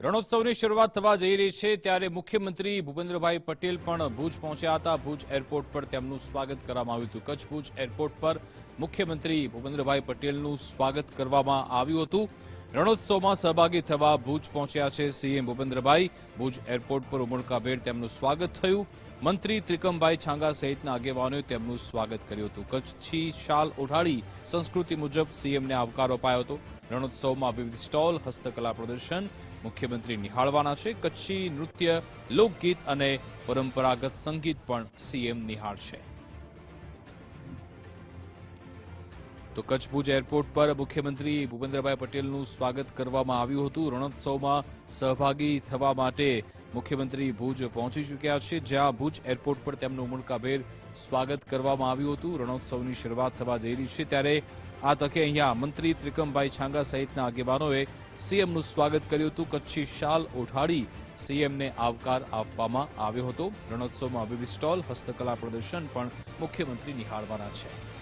રણોત્સવની શરૂઆત થવા જઈ રહી છે ત્યારે મુખ્યમંત્રી ભૂપેન્દ્રભાઈ પટેલ પણ ભુજ પહોંચ્યા હતા. ભુજ એરપોર્ટ પર તેમનું સ્વાગત કરવામાં આવ્યું હતું. કચ્છ ભુજ એરપોર્ટ પર મુખ્યમંત્રી ભૂપેન્દ્રભાઈ પટેલનું સ્વાગત કરવામાં આવ્યું હતું. રણોત્સવમાં સહભાગી થવા ભુજ પહોંચ્યા છે સીએમ ભૂપેન્દ્રભાઈ. ભુજ એરપોર્ટ પર ઉમળકાભેર તેમનું સ્વાગત થયું. મંત્રી ત્રિકમભાઈ છાંગા સહિતના આગેવાનોએ તેમનું સ્વાગત કર્યું હતું. કચ્છી શાલ ઓઢાડી સંસ્કૃતિ મુજબ સીએમને આવકાર અપાયો હતો. રણોત્સવમાં વિવિધ સ્ટોલ, હસ્તકલા પ્રદર્શન, મુખ્યમંત્રી નિહાળવાના છે. કચ્છી નૃત્ય, લોકગીત અને પરંપરાગત સંગીત પણ સીએમ નિહાળશે. તો કચ્છ ભુજ એરપોર્ટ પર મુખ્યમંત્રી ભૂપેન્દ્રભાઈ પટેલનું સ્વાગત કરવામાં આવ્યું હતું. રણોત્સવમાં સહભાગી થવા માટે મુખ્યમંત્રી ભુજ પહોંચી ચૂક્યા છે. જ્યાં ભુજ એરપોર્ટ પર તેમનું ઉમળકાભેર સ્વાગત કરવામાં આવ્યું હતું. રણોત્સવની શરૂઆત થવા જઈ રહી છે ત્યારે આ તકે અહીંયા મંત્રી ત્રિકમભાઈ છાંગા સહિતના આગેવાનોએ સીએમનું સ્વાગત કર્યું હતું. કચ્છી શાલ ઓઢાડી સીએમને આવકાર આપવામાં આવ્યો હતો. રણોત્સવમાં વિવિધ સ્ટોલ, હસ્તકલા પ્રદર્શન પણ મુખ્યમંત્રી નિહાળવાના છે.